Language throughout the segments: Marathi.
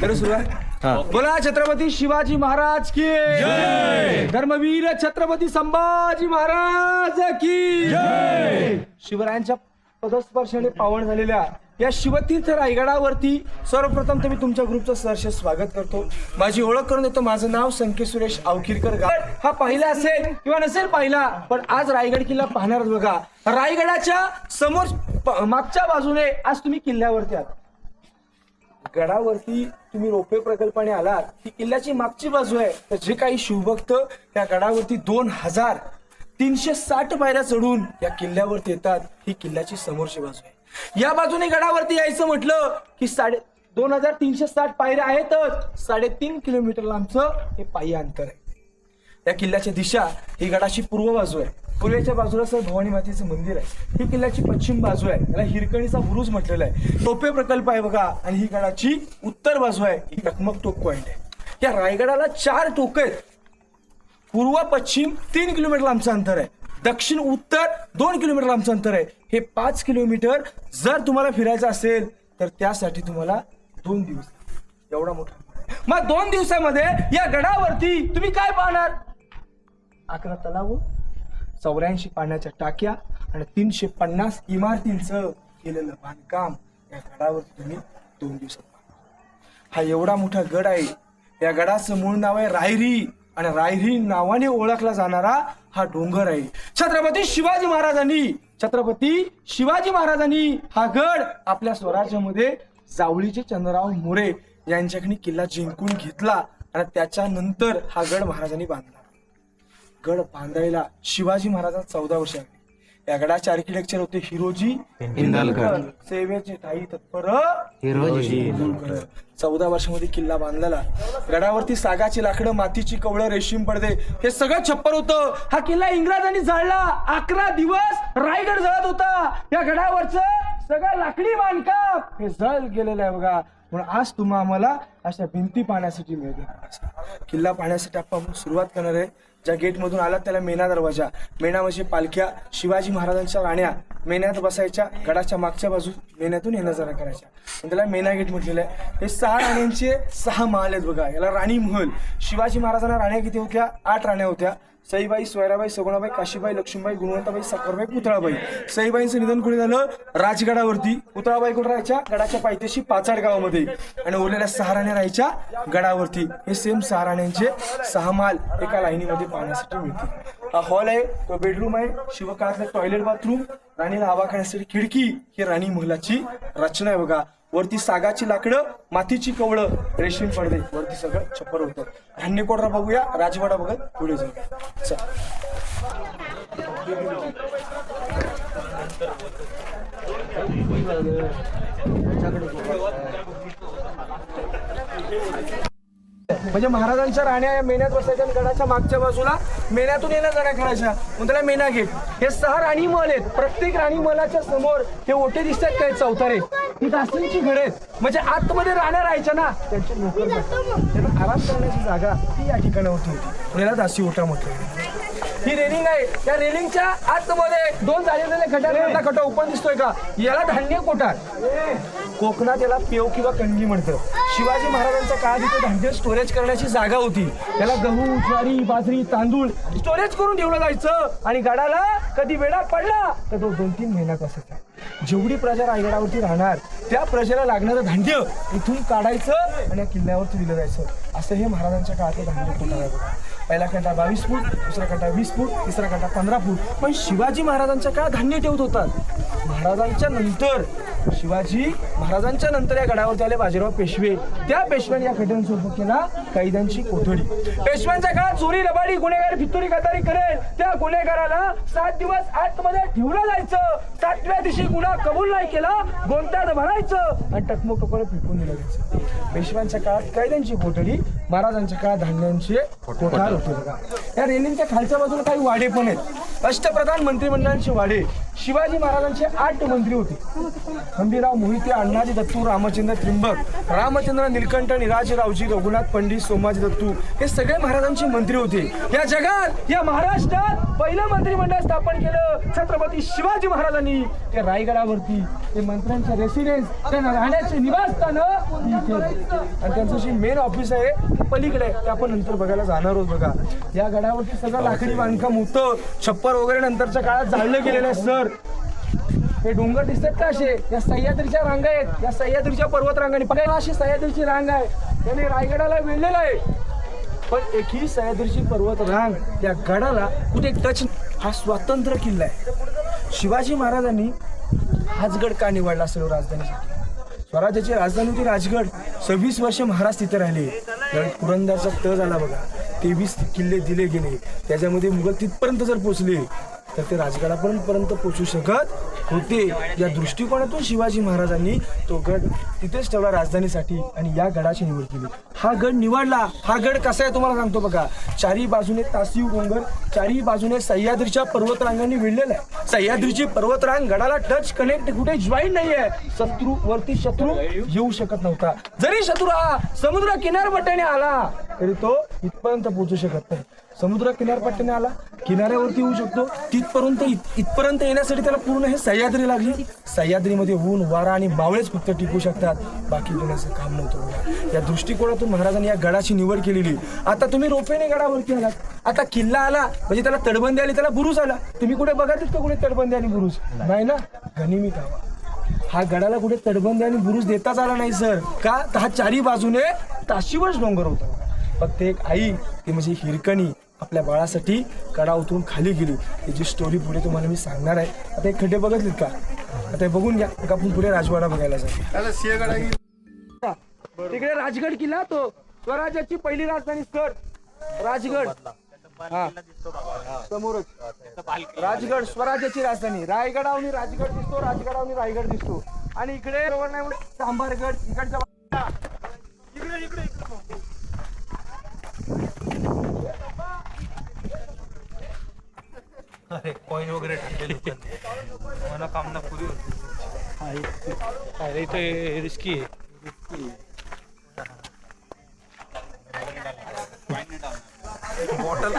करू सुरुवात बोला छत्रपती शिवाजी महाराज की। धर्मवीर छत्रपती संभाजी महाराज की। शिवरायांच्या पदस्पर्शाने पावन झालेल्या या शिवतीर्थ रायगडावरती सर्वप्रथम तर मी तुमच्या ग्रुपचं सहर्ष स्वागत करतो. माझी ओळख करून देतो. माझं नाव संकेत सुरेश आवखीरकर गाड हा पाहिला असेल किंवा नसेल पाहिला पण आज रायगड किल्ला पाहणार बघा. रायगडाच्या समोर प- मागच्या बाजूने आज तुम्ही किल्ल्यावरती आहात. गडावरती तुम्ही रोपे प्रकल्पाने आलात ही किल्ल्याची मागची बाजू आहे. तर जे काही शिवभक्त त्या गडावरती दोन हजार तीनशे साठ पायऱ्या चढून या किल्ल्यावरती येतात ही किल्ल्याची समोरची बाजू आहे. या बाजूने गडावरती यायचं म्हटलं की साडे दोन हजार तीनशे साठ पायऱ्या आहेतच. साडेतीन किलोमीटर लांबचं हे पायी अंतर आहे. या किल्ल्याची दिशा ही गडाची पूर्व बाजू आहे. पूर्वेच्या बाजूला सर भवानी मातेचं मंदिर आहे. ही किल्ल्याची पश्चिम बाजू आहे. याला हिरकणीचा बुरुज म्हटलेला आहे. टोपे प्रकल्प आहे बघा. आणि ही गडाची उत्तर बाजू आहे. ही टकमक टोक पॉइंट आहे. या रायगडाला चार टोक आहेत. पूर्व पश्चिम तीन किलोमीटर लांबचं अंतर आहे. दक्षिण उत्तर दोन किलोमीटर लांबचं अंतर आहे. हे पाच किलोमीटर जर तुम्हाला फिरायचं असेल तर त्यासाठी तुम्हाला दोन दिवस एवढा मोठा मग दोन दिवसामध्ये या गडावरती तुम्ही काय पाहणार? अकरा तलाव. चौऱ्याऐंशी पाण्याच्या टाक्या आणि तीनशे पन्नास इमारतींचं केलेलं बांधकाम या गडावर तुम्ही दोन दिवसात हा एवढा मोठा गड आहे. या गडाचं मूळ नाव आहे रायरी आणि रायरी नावाने ओळखला जाणारा हा डोंगर आहे. छत्रपती शिवाजी महाराजांनी छत्रपती शिवाजी महाराजांनी हा गड आपल्या स्वराज्यामध्ये जावळीचे चंद्रराव मोरे यांच्याकडे किल्ला जिंकून घेतला आणि त्याच्यानंतर हा गड महाराजांनी बांधला. गड बांधायला शिवाजी महाराजांना चौदा वर्ष लागली. या गडाचे आर्किटेक्चर होते हिरोजी इंदालकर सेवेचे ठाई तत्पर हिरोजी. चौदा वर्षामध्ये किल्ला बांधलेला. गडावरती सागाची लाकडं मातीची कवळं रेशीम पडदे हे सगळं छप्पर होतं. हा किल्ला इंग्रजांनी जाळला अकरा दिवस रायगड जळत होता. या गडावरचं सगळं लाकडी बांधकाम हे जळ गेलेलं आहे बघा. म्हणून आज तुम्हा आम्हाला अशा भिंती पाहण्यासाठी मिळते. किल्ला पाहण्यासाठी आपण सुरुवात करणार आहे. ज्या गेटमधून आलात त्याला मेना दरवाजा. मेना म्हणजे पालख्या शिवाजी महाराजांच्या राण्या. मेण्यात बसायच्या गडाच्या मागच्या बाजू मेण्यातून येणं जरा करायच्या. त्याला मेना गेट म्हटलेलं आहे. हे सहा राण्यांचे सहा महाल आहेत बघा. याला राणी महल. शिवाजी महाराजांना राण्या किती होत्या? आठ राण्या होत्या. सईबाई सोयराबाई सगुणाबाई काशीबाई लक्ष्मीबाई गुणवंताबाई साखरबाई पुतळाबाई. सईबाईंचं निधन कुठे झालं? राजगडावरती. पुतळाबाई कुठे राहायच्या? गडाच्या पायथ्याशी पाचाड गावामध्ये आणि उरलेल्या सहा राण्या राहायच्या गडावरती. हे सेम सहा राण्यांचे सहा माल एका लाईनीमध्ये पाहण्यासाठी मिळते हा हॉल आहे तो बेडरूम आहे शिवकाळातलं टॉयलेट बाथरूम राणीला हवा खाण्यासाठी खिडकी ही राणी महलाची रचना आहे बघा. वरती सागाची लाकडं मातीची कवळं रेशीम पडदे. वरती सगळं छप्पर होतं. धान्यकोडरा बघूया राजवाडा बघत पुढे जाऊया. चल. म्हणजे महाराजांच्या राण्या या मेन्यात बसायच्या गडाच्या मागच्या बाजूला मेन्यातून येण्या जाण्या करायच्या मग त्याला मेना गेट हे सहा राणी महल आहेत. प्रत्येक राणी महलाच्या समोर हे ओटे दिसतात काय चौतारे? ही दासींची घरे आहेत. म्हणजे आतमध्ये राण्या राहायच्या ना. त्यांचे नोकर. त्यांना आराम करण्याची जागा ती या ठिकाणावरती होती. याला दासी ओटा म्हटलं ही रेलिंग आहे. या रेलिंगच्या आतमध्ये दोन झालेले खड्ड्यामधला खड्डा ओपन दिसतोय का? याला धान्य कोठार. कोकणात याला पेव किंवा कणगी म्हणतं शिवाजी महाराजांचा काळात इथे धान्य स्टोरेज करण्याची जागा होती. त्याला गहू ज्वारी बाजरी तांदूळ स्टोरेज करून ठेवलं जायचं. आणि गडाला कधी वेळा पडला तर तो दोन तीन महिन्यात असायचा. जेवढी प्रजा रायगडावरती राहणार त्या प्रजेला लागणारं धान्य इथून काढायचं आणि या किल्ल्यावरती दिलं जायचं. असं हे महाराजांच्या काळातलं धान्य कोणाला बघा. पहिला खड्डा बावीस फूट दुसरा खड्डा वीस फूट तिसरा खड्डा पंधरा फूट. पण शिवाजी महाराजांच्या काळात धान्य ठेवत होतात. महाराजांच्या नंतर शिवाजी महाराजांच्या नंतर या गडावरती आले बाजीराव पेशवे. त्या पेशव्याने या खड्ड्यांसोबत केला कैद्यांची कोठडी. पेशव्यांच्या काळात चोरी लबाडी गुन्हेगार फितुरी गदारी करेल. त्या गुन्हेगाराला सात दिवस आतमध्ये ठेवलं जायचं. सातव्या दिवशी गुन्हा कबूल नाही केला गोंतात भरायचं आणि टकमक फेकून दिलं जायचं. पेशव्यांच्या काळात कैद्यांची कोठडी महाराजांच्या काळात धान्यांचे कोठार होते बघा. या रेलिंगच्या खालच्या बाजूला काही वाडे पण आहेत. अष्टप्रधान मंत्रिमंडळांचे वाडे. शिवाजी महाराजांचे आठ मंत्री होते. खंबीराव मोहिते अण्णाजी दत्तू रामचंद्र त्रिंबक रामचंद्र निलकंठ निराजरावजी रघुनाथ पंडित सोमाजी दत्तू हे सगळे महाराजांचे मंत्री होते. या जगात या महाराष्ट्रात पहिलं मंत्रिमंडळ स्थापन केलं छत्रपती शिवाजी महाराजांनी. ते रायगडावरती ते मंत्र्यांचे रेसिडेन्स त्यांना राहण्याचे निवासस्थान आणि त्यांचं जे मेन ऑफिस आहे ते पलीकडे ते आपण नंतर बघायला जाणार आहोत बघा. या गडावरती सगळं लाकडी बांधकाम होतं. छप्पर वगैरे नंतरच्या काळात जाळलं गेलेलं आहे सर. हे डोंगर दिसतात का असे? या सह्याद्रीच्या रांगा आहेत. या सह्याद्रीच्या पर्वत रांगाने बघा अशी सह्याद्रीची रांग आहे. त्याने रायगडाला वेढलेलं आहे. पण एकही सह्याद्रीची पर्वत रांग या गडाला कुठे टच हा स्वातंत्र्य किल्ला आहे. शिवाजी महाराजांनी हाच गड का निवडला असेल हो राजधानीसाठी? स्वराज्याची राजधानी होती राजगड. सव्वीस वर्ष महाराज तिथे राहिले. पुरंदरचा तळ झाला बघा. तेवीस किल्ले दिले गेले. त्याच्यामध्ये मुघल तिथपर्यंत जर पोचले तर ते राजगडापर्यंत पोचू शकत होते. या दृष्टिकोनातून शिवाजी महाराजांनी तो गड तिथेच ठेवला राजधानीसाठी आणि या गडाची निवड केली. हा गड निवडला. हा गड कसा आहे तुम्हाला सांगतो बघा. चारी बाजूने तासीव डोंगर चारी बाजूने सह्याद्रीच्या पर्वतरांगांनी विळलेला आहे. सह्याद्रीची पर्वतरांग गडाला टच कनेक्ट कुठे जॉईन नाहीये. शत्रू वरती शत्रू येऊ शकत नव्हता. जरी शत्रू हा समुद्र किनारपट्ट्याने आला तरी तो इथपर्यंत पोहोचू शकत नाही. समुद्र किनारपट्ट्याने आला. किनाऱ्यावरती येऊ शकतो. तिथपर्यंत इथपर्यंत येण्यासाठी त्याला पूर्ण हे सह्याद्री लागली. सह्याद्रीमध्ये ऊन वारा आणि मावळेच फक्त टिकू शकतात. बाकी कोणाचं काम नव्हतं बघा. या दृष्टिकोनातून महाराजांनी या गडाची निवड केलेली. आता तुम्ही रोपेने गडावरती आलात. आता किल्ला आला म्हणजे त्याला तडबंदी आली त्याला बुरुज आला. तुम्ही कुठे बघातच का कुठे तडबंदी आणि बुरुज? नाही ना? गनिमी कावा हा गडाला कुठे तडबंदी आणि बुरुज देताच आला नाही सर. का? तर हा चारी बाजूने ताशीवच डोंगर होता. फक्त एक आई ती म्हणजे हिरकणी. आपल्या बाळासाठी कडा उतरून खाली गेली. त्याची स्टोरी पुढे तुम्हाला मी सांगणार आहे. आता एक खड्डे बघितलेत का? आता हे बघून घ्या. मग आपण पुढे राजवाडा बघायला जाऊ. तिकडे राजगड किल्ला तो. स्वराज्याची पहिली राजधानी सर राजगड. हा. समोरच. राजगड स्वराज्याची राजधानी. रायगडावनी राजगड दिसतो राजगडावनी रायगड दिसतो. आणि इकडे बरोबर नाही सांभारगड इकडच्या इकडे इकडे. अरे कॉईन वगैरे टाकले लोकांनी मला काम ना पुरी होती. अरे इथे रिस्की आहे. बॉटल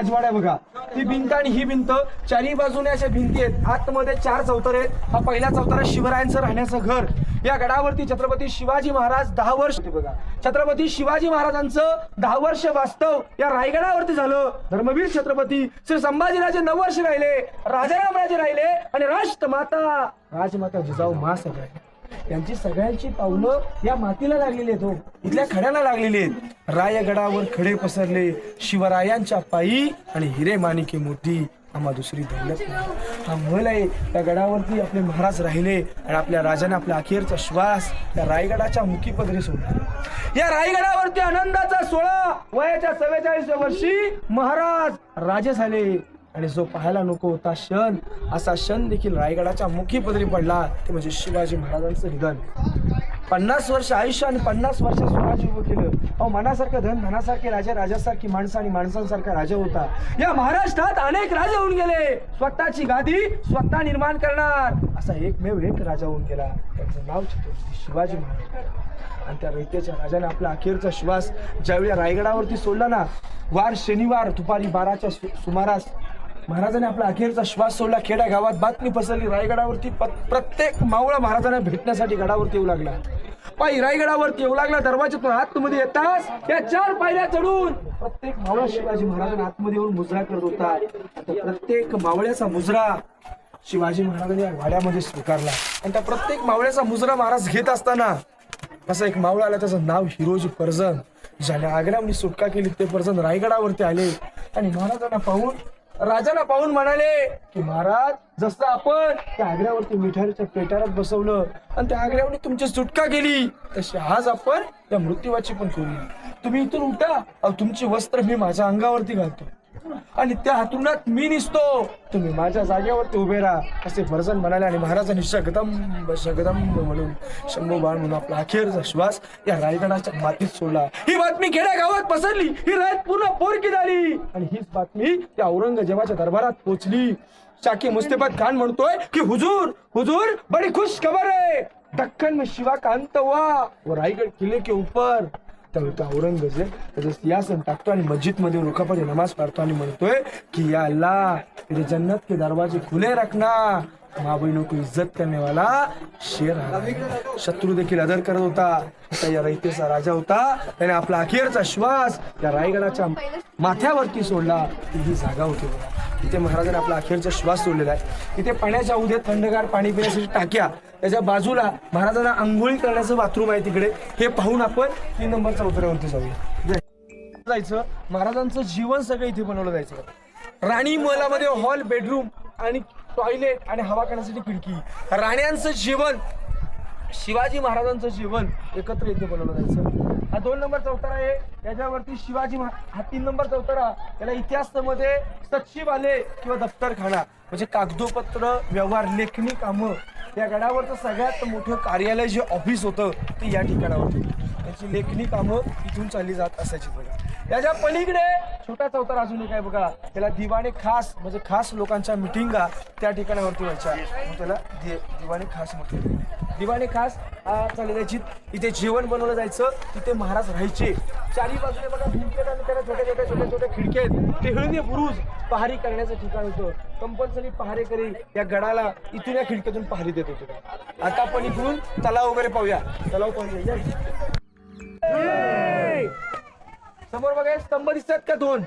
राजवाडा बघा. ही भिंत आणि ही भिंत चारही बाजूने अशा भिंती आहेत. आतमध्ये चार चौतारे आहेत. हा पहिला चौतारा शिवरायांचं राहण्याचं घर. या गडावरती छत्रपती शिवाजी महाराज दहा वर्ष बघा. छत्रपती शिवाजी महाराजांचं दहा वर्ष वास्तव या रायगडावरती झालं. धर्मवीर छत्रपती श्री संभाजीराजे नऊ वर्ष राहिले राजारामराजे राहिले आणि राष्ट्रमाता राजमाता जिजाऊ महासाहेब त्यांची सगळ्यांची पावलं या मातीला लागलेली आहेत हो. इथल्या खड्याला लागलेली आहेत. रायगडावर खडे पसरले शिवरायांच्या पायी आणि हिरे माणिके मोती. आम्हा दुसरी दौलत हा महल आहे. त्या गडावरती आपले महाराज राहिले आणि आपल्या राजाने आपला अखेरचा श्वास त्या रायगडाच्या मुखी पदरी सोडला. या रायगडावरती आनंदाचा सोळा वयाच्या सव्वेचाळीसव्या वर्षी महाराज राजे झाले. आणि जो पाहायला नको होता क्षण असा क्षण देखील रायगडाच्या मुखी पदरी पडला. ते म्हणजे शिवाजी महाराजांचं निधन. पन्नास वर्ष आयुष्य आणि पन्नास वर्ष स्वराज्य उभं केलं. अहो मनासारखं धन धनासारखे राजा राजासारखी माणसं आणि माणसांसारखा राजा होता. या महाराष्ट्रात अनेक राजा होऊन गेले. स्वतःची गादी स्वतः निर्माण करणार. असा एकमेव एक राजा होऊन गेला. त्यांचं नाव छत्रपती शिवाजी महाराज. आणि त्या रयतेच्या राजाने आपला अखेरचा श्वास ज्यावेळी रायगडावरती सोडला ना वार शनिवार दुपारी बाराच्या सुमारास महाराजांनी आपला अखेरचा श्वास सोडला. खेड्या गावात बातमी पसरली. रायगडावरती प्रत्येक मावळा महाराजांना भेटण्यासाठी गडावरती येऊ लागला. पायी रायगडावरती येऊ लागला. दरवाज्यातून आतमध्ये येताच या चार पायऱ्या चढून प्रत्येक मावळा शिवाजी महाराजांना आतमध्ये येऊन मुजरा करत होता. आता प्रत्येक मावळ्याचा मुजरा शिवाजी महाराजांनी या वाड्यामध्ये स्वीकारला. आणि त्या प्रत्येक मावळ्याचा मुजरा महाराज घेत असताना असा एक मावळा आला. त्याचं नाव हिरोजी पर्जन. ज्याने आग्र्यामध्ये सुटका केली ते पर्जन रायगडावरती आले. आणि महाराजांना पाहून राजाला पाहून म्हणाले की महाराज जसं आपण त्या आग्र्यावरती मिठाईच्या पेटारात बसवलं आणि त्या आग्र्यावरती तुमची सुटका केली तशी आज आपण त्या मृत्यूवाची पण करू तुम्ही इथून उठा तुमची वस्त्र मी माझ्या अंगावरती घालतो. आणि त्या हातुनात मी निसतो. तुम्ही माझ्या जागेवरती उभे राहा. असे फरसन म्हणाले आणि महाराजांनी शगदम शगदम म्हणून शंभू बाळ म्हणून आपला अखेरचा श्वास या रायगडाच्या मातीत सोडला. ही बातमी खेड्या गावात पसरली. ही रायत पूर्ण पोरकी झाली. आणि हीच बातमी त्या औरंगजेबाच्या दरबारात पोहोचली शाकी मुस्तेफत खान म्हणतोय की हुजूर हुजूर बड़ी खुश खबर आहे. दक्कन में शिवा का अंत हुआ. वो रायगड किले के ऊपर. त्यावेळी तो औरंगजेब त्याचं सिंहासन टाकतो आणि मस्जिदमध्ये मध्ये रुखापती नमाज पाडतो आणि म्हणतोय की या अल्लाह तेरे जन्नत के दरवाजे खुले रखना. माँ बहनों को इज्जत करने वाला शेर शत्रू देखील आदर करत होता. असा या रयतेचा राजा होता त्याने आपला अखेरचा श्वास या रायगडाच्या माथ्यावरती सोडला. ती ही जागा होती बघा. इथे महाराजांनी आपला अखेरचा श्वास सोडलेला आहे. इथे पाण्याच्या उद्या थंडगार पाणी पिण्यासाठी टाक्या त्याच्या बाजूला महाराजांना आंघोळी करण्याचं बाथरूम आहे तिकडे. हे पाहून आपण तीन नंबरच्या उतरावरती जाऊया. जायचं. महाराजांचं जीवन सगळं इथे बनवलं जायचं. राणी महलामध्ये हॉल बेडरूम आणि टॉयलेट आणि हवा करण्यासाठी खिडकी. राण्यांचं जीवन शिवाजी महाराजांचं जीवन एकत्र इथे बनवलं जायचं हा दोन नंबर चौतारा आहे. त्याच्यावरती शिवाजी हा तीन नंबर चौतारा त्याला इतिहासामध्ये सचिव आले किंवा दफ्तरखाना. म्हणजे कागदोपत्र व्यवहार लेखणी कामं. त्या गडावरचं सगळ्यात मोठं कार्यालय जे ऑफिस होतं ते या ठिकाणावर त्याची लेखणी कामं इथून चालली जात असायची बघा. त्याच्या पलीकडे छोटा चौतार अजून एक आहे बघा. त्याला दिवाणे खास म्हणजे खास लोकांच्या मिटिंगा त्या ठिकाणावरती व्हायच्या. त्याला दि- खास म्हटले दिवाने खास चालले जायची इथे जेवण बनवलं जायचं तिथे महाराज राहायचे. चारी बाजूने बघा भिंती आणि त्याला छोट्या छोट्या छोट्या छोट्या खिडक्या आहेत. ते हळदी बुरुज पहारी करण्याचं ठिकाण होतं. कंपल्सरी पहारेकरी या गडाला इथून या खिडक्यातून पहारी देत होते. आता आपण इकडून तलाव वगैरे पाहूया. तलाव पाहूया. समोर बघा स्तंभ दिसतात का दोन?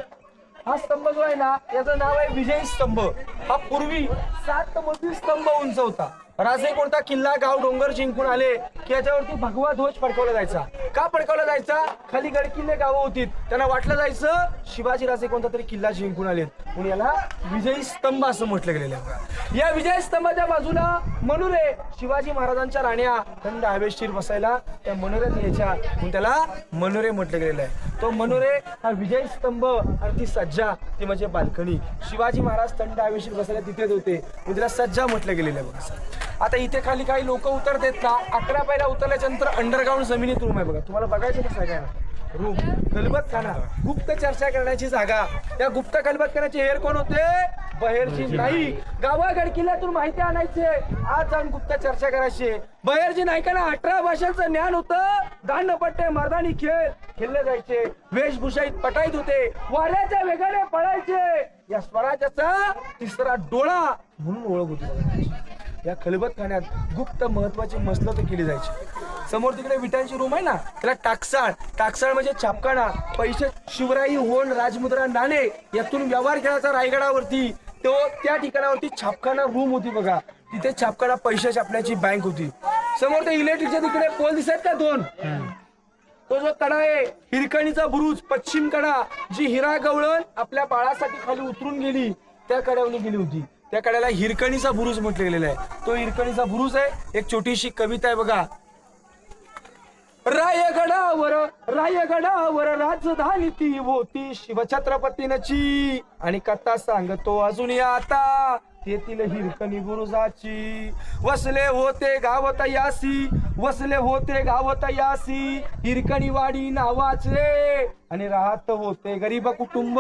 हा स्तंभ जो आहे ना याचं नाव आहे विजयी स्तंभ. हा पूर्वी सात मजली स्तंभ उंच होता राजे कोणता किल्ला गाव डोंगर जिंकून आले की याच्यावरती भगवा ध्वज फडकवला जायचा. का फडकवला जायचा? खाली गडकिल्ले गावं होती त्यांना वाटलं जायचं शिवाजी राजे कोणता तरी किल्ला जिंकून आलेत. म्हणून याला विजयी स्तंभ असं म्हटलं गेलेलं आहे. बघा. या विजय स्तंभाच्या बाजूला मनुरे शिवाजी महाराजांच्या राण्या थंड हवेशीर बसायला त्या मनोऱ्यात यायच्या म्हणून त्याला मनोरे म्हटलं गेलेलं आहे. तो मनोरे हा विजय स्तंभ आणि ती सज्जा ती म्हणजे बाल्कनी. शिवाजी महाराज थंड हवेशीर बसायला तिथेच होते. त्याला सज्जा म्हटलं गेलेलं आहे बघा आता इथे खाली काही लोक उतरतात ना अकरा पहिला उतरल्याच्या नंतर अंडरग्राऊंड जमिनीत रूम आहे बघा. तुम्हाला बघायचं कसं आहे काय रूम. गुप्त चर्चा करण्याची जागा. त्या गुप्त खलबत करण्याचे हेर कोण होते? बहेरजी नाही गावागड किल्ल्यातून माहिती आणायचे. आज जाऊन गुप्त चर्चा करायची. बहेरजी नायकांना अठरा भाषांचं ज्ञान होतं. दांडपट्टे मर्दानी खेळ खेळले जायचे. वेशभूषाईत पटाईत होते. वाऱ्याच्या वेगाने पळायचे. या स्वराज्याचा तिसरा डोळा म्हणून ओळख होती. या खलबत खाण्यात गुप्त महत्वाची मसलत केली जायची. समोर तिकडे विटांची रूम आहे ना त्याला टाकसाळ. टाकसाळ म्हणजे छापखाना पैसे शिवराई होण राजमुद्रा नाणे यातून व्यवहार खेळाचा रायगडावरती. तो त्या ठिकाणावरती छापखाना रूम होती बघा. तिथे छापखाना पैसे छापण्याची बँक होती. समोर ते इलेक्ट्रिकच्या तिकडे पोल दिसत का दोन? तो जो कडा आहे हिरकणीचा बुरुज पश्चिम कडा जी हिरा गवळण आपल्या बाळासाठी खाली उतरून गेली त्या कड्यावरून गेली होती. त्या कड्याला हिरकणीचा बुरुज म्हटलं गेलेला आहे. तो हिरकणीचा बुरुज आहे. एक छोटीशी कविता आहे बघा. रायगडावर रायगडावर राजधानी ती होती शिवछत्रपतींची. आणि कथा सांगतो अजून आता. तेथील हिरकणी बुरुजाची. वसले होते गावत यासी. वसले होते गावत यासी. हिरकणी वाडी नावाचे. आणि राहत होते. गरीब कुटुंब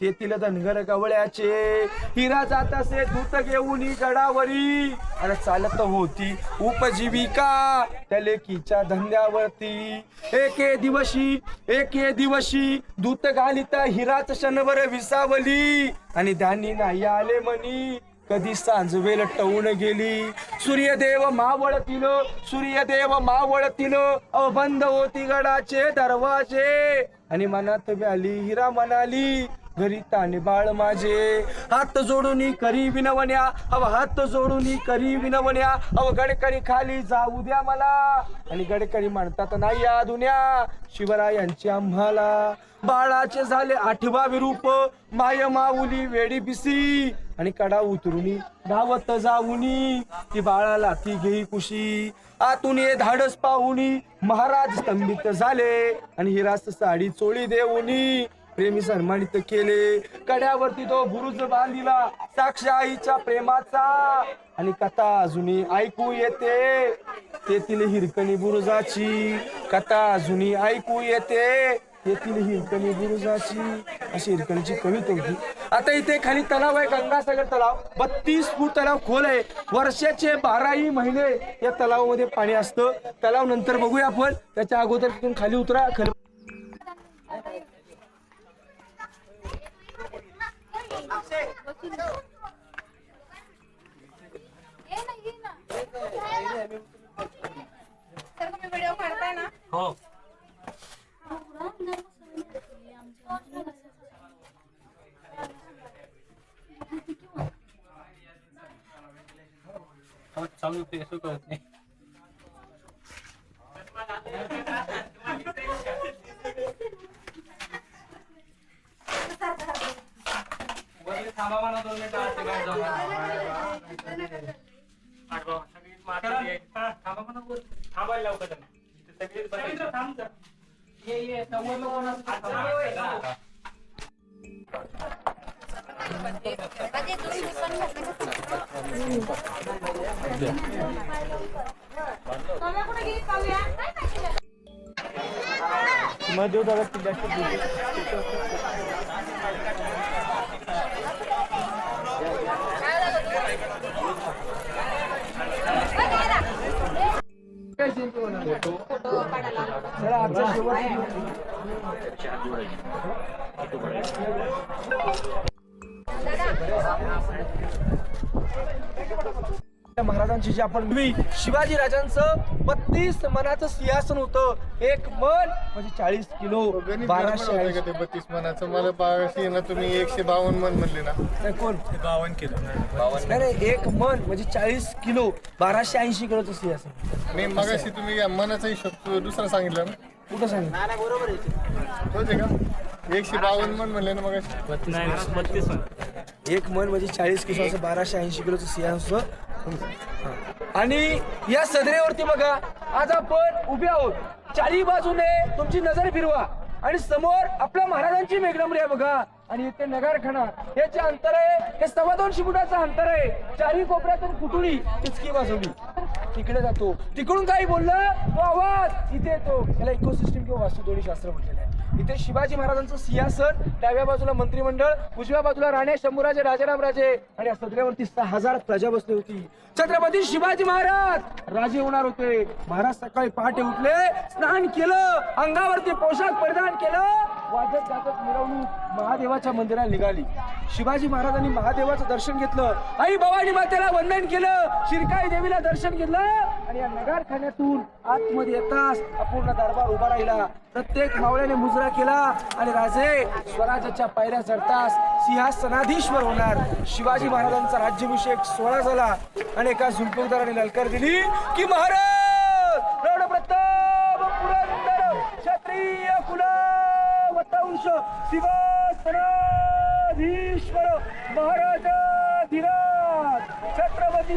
तेथील धनगर गवळ्याचे. हिरा जात असे दूत घेऊन गडावरी. आणि चालत होती उपजीविका त्या लेकीच्या धंद्यावरती. एके दिवशी एके दिवशी दूत घालिता हिराच क्षणभर विसावली. आणि त्यांनी नाही आले म्हणी. कधी सांजवेल टवून गेली. सूर्यदेव मावळतील सूर्यदेव मावळतील अहो बंद होती गडाचे दरवाजे. आणि मनात व्याली हिरा म्हणाली घरी ताने बाळ माझे. हात जोडून करी विनवण्या अव हात जोडून करी विनवण्या. अव गडकरी खाली जाऊ द्या मला. आणि गडकरी म्हणतात नाही या दुन्या शिवरायांची आम्हाला. बाळाचे झाले आठवा विरूप. माय माऊली वेडी पिसी आणि कडा उतरुनी धावत जाऊनी. ती बाळाला ती घेई कुशी. आतून ये धाडस पाहुनी. महाराज स्तंभित झाले. आणि हिरास साडी चोळी देऊनी. प्रेमी सन्मानित केले. कड्यावरती तो बुरुज बांधिला. साक्ष आईच्या प्रेमाचा. आणि कथा अजूनही ऐकू येते. तेथील हिरकणी बुरुजाची कथा अजूनही ऐकू येते. तेथील हिरकणी बुरुजाची अशी हिरकणीची कविता होती. आता इथे खाली तलाव आहे गंगासागर तलाव. बत्तीस फूट तलाव खोल आहे. वर्षाचे बाराही महिने या तलावामध्ये पाणी असतं. तलाव नंतर बघूया आपण. त्याच्या अगोदर तिथून खाली उतरा. खाली तर तुम्ही व्हिडिओ काढताय ना? हो. चालू ते असं कळत नाही. थांबा म्हणा दोन थांबायला लवकर ये ये म्हणजे दोन दिवसांनी काव्या कुठे गेली काव्या काय माहिती मध्ये दादा किल्ल्याच्या चला आजचा शेवट त्या महाराजांची जी आपण शिवाजी राजांचं बत्तीस मनाचं सिंहासन होतं. एक मन म्हणजे चाळीस किलो बाराशे. ते बत्तीस मनाचं? मला बाराशे ना तुम्ही एकशे बावन्न मन म्हणले ना. नाही, कोण? बावन्न किलो. नाही नाही एक मन म्हणजे चाळीस किलो बाराशे ऐंशी किलोचं सिंहासन. मी मगाशी तुम्ही या मनाचा हिशोब दुसरा सांगितलं ना. कुठं सांगितलं? आहे. का? एकशे बावन्न मन म्हणले ना मगाशी. बत्तीस एक मन म्हणजे चाळीस किलो असं बाराशे ऐंशी किलोचं सिंहासन आणि या सदरेवरती बघा आज आपण उभे आहोत. चारी बाजूने तुमची नजर फिरवा. आणि समोर आपल्या महाराजांची मेघडंबरी आहे बघा. आणि इथे नगारखाना. हे जे अंतर आहे हे सव्वा दोनशे फुटाचं अंतर आहे. चारी कोपऱ्यातून कुठुनी टिचकी वाजवली. तिकडे जातो. तिकडून काही बोललं तो आवाज इथे येतो. त्याला इकोसिस्टम किंवा वास्तुदोणी शास्त्र म्हटलेलं आहे. इथे शिवाजी महाराजांचं सिंहासन डाव्या बाजूला मंत्रिमंडळ उजव्या बाजूला राणे शंभूराजे राजाराम राजे आणि या सगळ्यावरती सहा हजार प्रजा बसली होती. छत्रपती शिवाजी महाराज राजे होणार होते. महाराज सकाळी पहाटे उठले स्नान केलं अंगावरती पोशाख परिधान केलं वाजत गाजत मिरवणूक महादेवाच्या मंदिरात निघाली. शिवाजी महाराजांनी महादेवाचं दर्शन घेतलं. आई भवानी मातेला वंदन केलं शिरकाई देवीला दर्शन घेतलं. आणि या नगारखान्यातून आतमध्ये येताच अपूर्ण दरबार उभा राहिला. प्रत्येक मावळ्याने मुजरा केला आणि राजे स्वराज्याच्या पायऱ्या चढताच सिंहासनाधीश्वर होणार. शिवाजी महाराजांचा राज्याभिषेक सोहळा झाला आणि एका झुंपूकदाराने ललकार दिली की महाराज रण प्रताप पुरंदर क्षत्रिय कुल वंश सिंहासनाधीश्वर महाराजाधिराज छत्रपती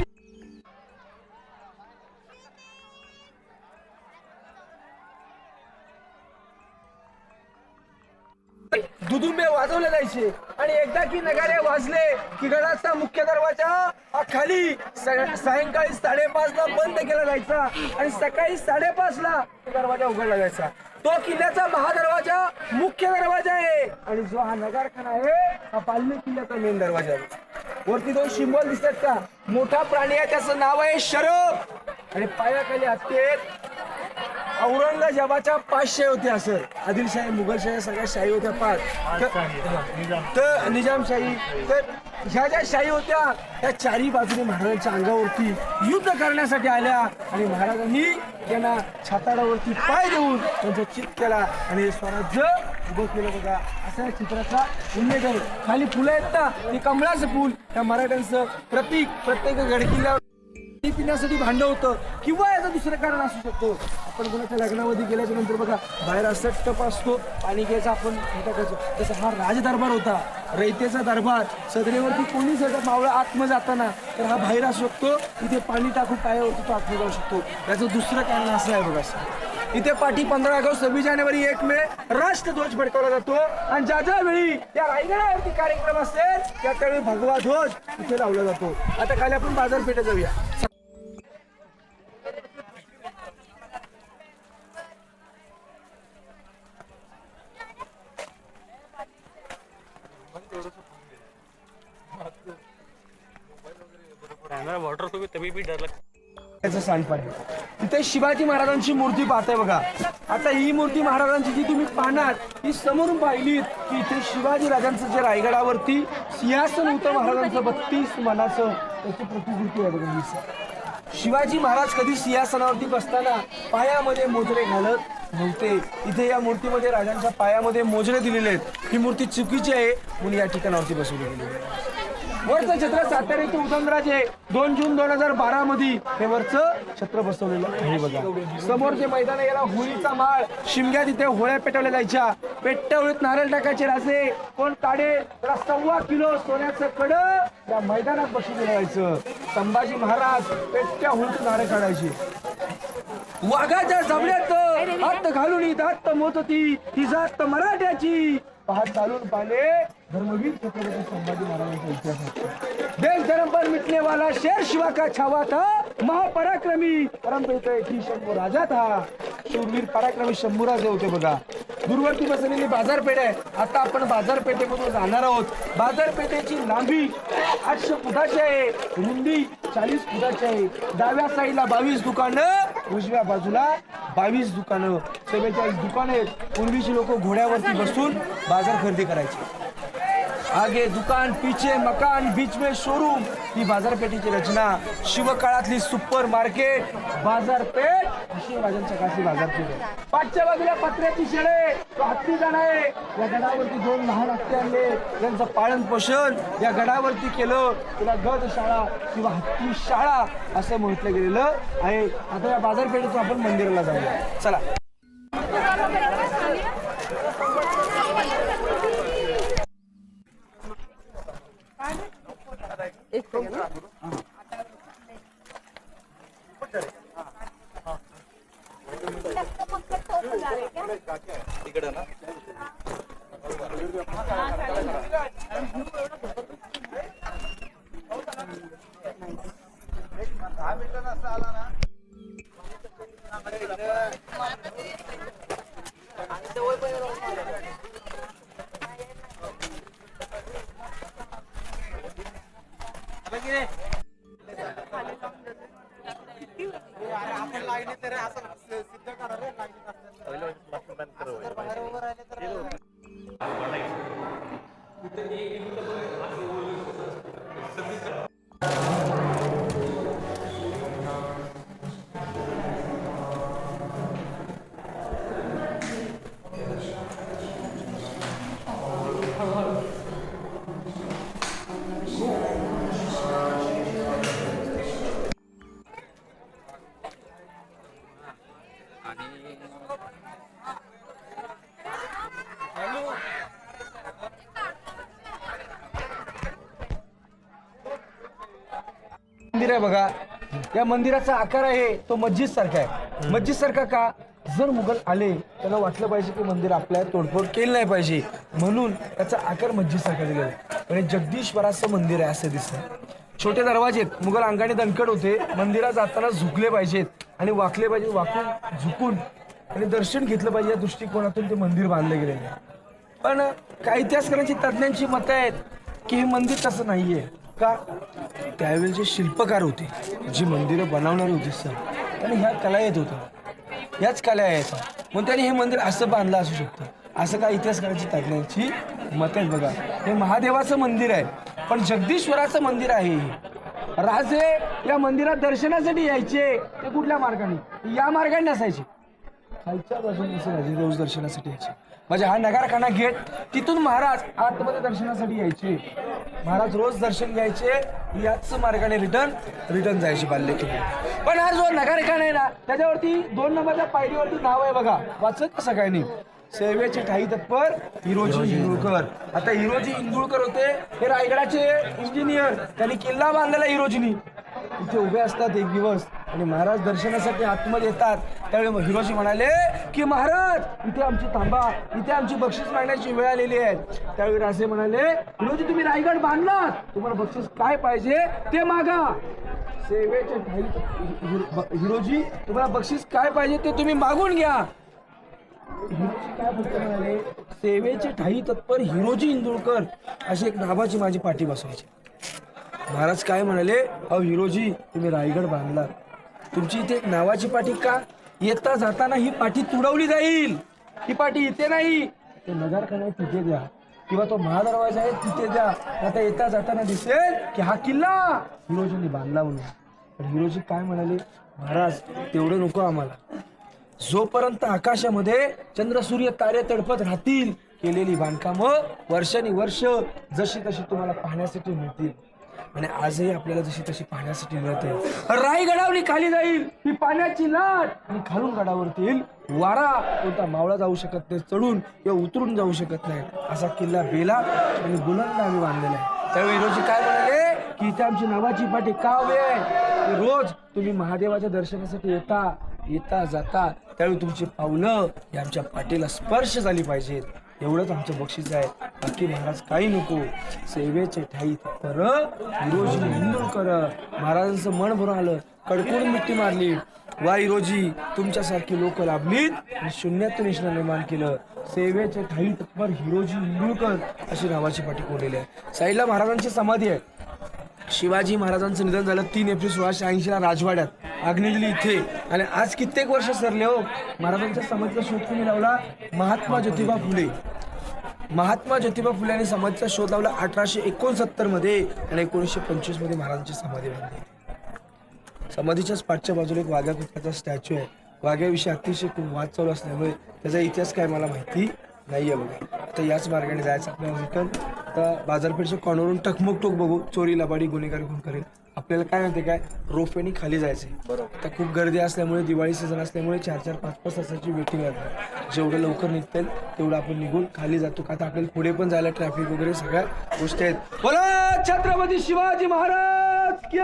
दुदुंबे वाजवले जायचे. आणि एकदा की नगारे वाजले की गडाचा मुख्य दरवाजा हा खाली सायंकाळी साडेपाच ला बंद केला जायचा. आणि सकाळी साडेपाच ला दरवाजा उघडला जायचा. तो किल्ल्याचा महादरवाजा मुख्य दरवाजा आहे. आणि जो हा नगारखाना आहे हा पालमी किल्ल्याचा मेन दरवाजा आहे. वरती दोन शिंबल दिसतात का? मोठा प्राणी आहे त्याचं नाव आहे शरब आणि पायाखाली हत्तेत औरंगजेबाच्या पाच शाही होत्या सर आदिलशाही मुघलशाही सगळ्या शाही होत्या पाच. तर- तर निजामशाही. तर ह्या ज्या शाही होत्या त्या चारी बाजूने महाराजांच्या अंगावरती युद्ध करण्यासाठी आल्या आणि महाराजांनी त्यांना छाताडावरती पाय देऊन त्यांचा चित केला आणि हे स्वराज्य उभं केलं बघा. असा या चित्राचा उल्लेख आहे. खाली फुलं आहेत ना ती कमळाचं फुल. त्या मराठ्यांचं प्रतीक प्रत्येक गडकिल्ल्यावर पिण्यासाठी भांड होतं किंवा याचं दुसरं कारण असू शकतो. आपण कोणाच्या लग्नामध्ये गेल्याच्यानंतर बघा बाहेर असं टप असतो आणि घ्यायचा आपण टाकायचो तसं हा राजदरबार होता रयतेचा दरबार सदरेवरती कोणी जर मावळा आत्म जाताना तर हा बाहेर असू शकतो तिथे पाणी टाकून पायावरती तो आत्म जाऊ शकतो. याचं दुसरं कारण असं आहे बघा. इथे पाठी पंधरा ऑगस्ट सव्वीस जानेवारी एक मे राष्ट्रध्वज फडकवला जातो. आणि ज्या ज्या वेळी या रायगडावरती कार्यक्रम असेल त्या त्यावेळी भगवा ध्वज इथे लावला जातो. आता खाली आपण बाजारपेठेत जाऊया. कैमरा वाटर तो भी तभी भी डर लगता. त्याचं तिथे शिवाजी महाराजांची मूर्ती पाहताय बघा. आता ही मूर्ती महाराजांची जी तुम्ही पाहणार ही समोरून पाहिलीत की इथे शिवाजी राजांचं जे रायगडावरती सिंहासन होतं महाराजांचं बत्तीस मनाचं त्याची प्रतिकृती आहे बघा ही. शिवाजी महाराज कधी सिंहासनावरती बसताना पायामध्ये मोजरे घालत नव्हते. इथे या मूर्तीमध्ये राजांच्या पायामध्ये मोजरे दिलेले आहेत. ही मूर्ती चुकीची आहे म्हणून या ठिकाणावरती बसवली गेली. आहे वरचं छत्र सातारा इथे दोन जून दोन हजार बारा मध्ये हे वरचं छत्र बसवलेलं आहे. बघा. समोर जे मैदान आहे याला होळीचा माळ. शिमग्या तिथे होळ्या पेटवल्या जायच्या. पेट्ट्या होळीत नारळ टाकायचे रासे कोण काढे? त्याला सव्वा किलो सोन्याचं कड त्या मैदानात बसून जायचं संभाजी महाराज पेट्ट्या होळीत नारळ काढायचे. वाघाच्या जबड्यात हात घालून दात मोत होती. ही जात मराठ्याची. पाहत चालून पाहिले. धर्मवीर छत्रपती संभाजी महाराजांचा इतिहास देश धर्म पर मिटने वाला शेर शिवा का छावा था महापराक्रमी. परमपिता की शंभू राजा था. शूरवीर पराक्रमी शंभूराजे होते बघा. दूरवरती बसलेली बाजारपेठ आहे. आता आपण बाजारपेठेमधून जाणार आहोत. बाजारपेठेची लांबी आठशे फुटाची आहे. रुंदी चाळीस फुटाची आहे. डाव्या साईडला बावीस दुकानं उजव्या बाजूला बावीस दुकानं. चव्वेचाळीस दुकानं आहेत. पूर्वीची लोक घोड्यावरती बसून बाजार खरेदी करायचे. आगे दुकान पीछे मकान बीच में शोरूम ही बाजारपेठेची रचना. शिवकाळातली सुपर मार्केट. बाजारपेठ. अशी राजांच्या बाजारपेठ. आहे पाठच्या बाजूला पत्र्याची शेळे तो हत्ती जाण आहे. या गडावरती दोन लहान हत्ती आणले. त्यांचं पालन पोषण. या गडावरती केलं. तिला गद शाळा किंवा हत्ती शाळा असं म्हटलं गेलेलं आहे. आता या बाजारपेठेतून आपण मंदिराला जाऊया. चला. एक तिकडे ना. मंदिर आहे बघा. या मंदिराचा आकार आहे तो मस्जिद सारखा आहे. मस्जिद सारखा का? जर मुघल आले त्यांना वाटलं पाहिजे की मंदिर आपल्या तोडफोड केलं नाही पाहिजे. म्हणून त्याचा आकार मस्जिद सारखा दिला आहे. जगदीश्वराचं मंदिर आहे असं दिसतं छोटे दरवाजे आहेत मुघल अंगाने दणकट होते. मंदिरात जाताना झुकले पाहिजेत आणि वाकले पाहिजे वाकून झुकून आणि दर्शन घेतलं पाहिजे या दृष्टिकोनातून ते मंदिर बांधलं गेलेलं आहे. पण काही इतिहासकारांची तज्ज्ञांची मतं आहेत की हे मंदिर तसं नाहीये. का? त्यावेळेचे शिल्पकार होते जी मंदिरं बनवणारे होते सर आणि ह्या कला येत होत्या. ह्याच कला यायचा म्हणून त्यांनी हे मंदिर असं बांधलं असू शकतं. असं काय इतिहासकाराची तज्ञांची मत आहेत बघा. हे महादेवाचं मंदिर आहे पण जगदीश्वराचं मंदिर आहे राजे या मंदिरात दर्शनासाठी यायचे ते कुठल्या मार्गाने? या मार्गाने नसायचे. खालच्या बाजूने असं राजे रोज दर्शनासाठी यायचे. म्हणजे हा नगारखाना गेट तिथून महाराज आतमध्ये दर्शनासाठी यायचे. महाराज रोज दर्शन घ्यायचे याच मार्गाने रिटर्न रिटर्न जायचे बाल्य पण हा जो नगारखाना आहे ना त्याच्यावरती दोन नंबरच्या पायरीवरती नाव आहे बघा. वाचत का सगळ्यांनी? सेवेचे ठाई तत्पर हिरोजी इंदुळकर आता हिरोजी इंदुळकर होते हे रायगडाचे इंजिनियर त्यांनी किल्ला बांधलेला हिरोजीनी. इथे उभे असतात एक दिवस आणि महाराज दर्शनासाठी आतमध्ये येतात. त्यावेळी हिरोजी म्हणाले की महाराज इथे आमची थांबा. इथे आमची बक्षीस मागण्याची वेळ आलेली आहे. त्यावेळी राजे म्हणाले हिरोजी तुम्ही रायगड बांधलात. तुम्हाला बक्षीस काय पाहिजे ते मागा. सेवेचे हिरोजी तुम्हाला बक्षीस काय पाहिजे ते तुम्ही मागून घ्या. काय म्हणाले सेवेचे ठाई तत्पर हिरोजी इंदुळकर. अशी एक नावाची माझी पाठी बसवायची. महाराज काय म्हणाले? अहो हिरोजी तुम्ही रायगड बांधला. तुमची इथे एक नावाची पाठी का? येता जाताना ही पाठी तुडवली जाईल. ही पाठी इथे नाही. ते नगरखाना आहे तिथे द्या. किंवा तो महादरवाजा आहे तिथे द्या. आता येता जाताना दिसेल की हा किल्ला हिरोजींनी बांधला म्हणून. पण हिरोजी काय म्हणाले? महाराज तेवढं नको आम्हाला. जोपर्यंत आकाशामध्ये चंद्र सूर्य तारे तडपत राहतील केलेली बांधकामं वर्षानी वर्ष जशी तशी तुम्हाला पाहण्यासाठी मिळतील. आणि आजही आपल्याला जशी तशी पाहण्यासाठी मिळते. रायगडावली खाली जाईल ही पाण्याची लाट. आणि खालून गडावरती येईल वारा. कोणता मावळा जाऊ शकत नाही चढून किंवा उतरून जाऊ शकत नाही. असा किल्ला बेला आणि बुलंद आम्ही बांधलेला आहे. त्यावेळी रोजी काय म्हणाले? की इथे आमची नावाची पाठी का आहे? रोज तुम्ही महादेवाच्या दर्शनासाठी येता येता जाता. त्यावेळी तुमची पावलं ही आमच्या पाठीला स्पर्श झाली पाहिजेत. एवढंच आमचं बक्षीस आहे. बाकी महाराज काही नको. सेवेचे ठाई. तर हिरोजी इंदुळकर महाराजांचं मन भरून आलं. कडकडून मिट्टी मारली. वा हिरोजी तुमच्यासारखी लोक लाभलीत? शून्यातून ईश्वर निर्माण केलं. सेवेचे ठाई तत्पर हिरोजी इंदुळकर अशी नावाची पाठी कोरलेली आहे. साईडला महाराजांची समाधी आहे. शिवाजी महाराजांचं निधन झालं तीन एप्रिल सोळाशे ऐंशीला राजवाड्यात. अग्निजली इथे. आणि आज कित्येक वर्ष सरले हो. महाराजांच्या समाजचा शोध कोणी लावला. महात्मा ज्योतिबा फुले. महात्मा ज्योतिबा फुले यांनी समाजचा शोध लावला अठराशे एकोणसत्तरमध्ये आणि एकोणीसशे पंचवीसमध्ये महाराजांची समाधी बांधली. समाधीच्याच पाठच्या बाजूला एक वाघ्या कुत्र्याचा स्टॅच्यू आहे. वाघ्याविषयी अतिशय खूप वाद चालू असल्यामुळे त्याचा इतिहास काय मला माहिती नाही आहे बघा. आता याच मार्गाने जायचं आपल्याला रिटर्न तर बाजारपेठच्या कॉर्नरवरून टकमक टोक बघू. चोरी लबाडी गुन्हेगारी कोण करेल? आपल्याला काय माहिती काय? रोफेनी खाली जायचंय. बरोबर. आता खूप गर्दी असल्यामुळे दिवाळी सीझन असल्यामुळे चार चार पाच पाच तासाची वेटिंग आहे जेवढं लवकर निघता येईल तेवढं आपण निघून खाली जातो. का आता आपल्याला पुढे पण जायला ट्रॅफिक वगैरे सगळ्या गोष्टी आहेत. बोला छत्रपती शिवाजी महाराज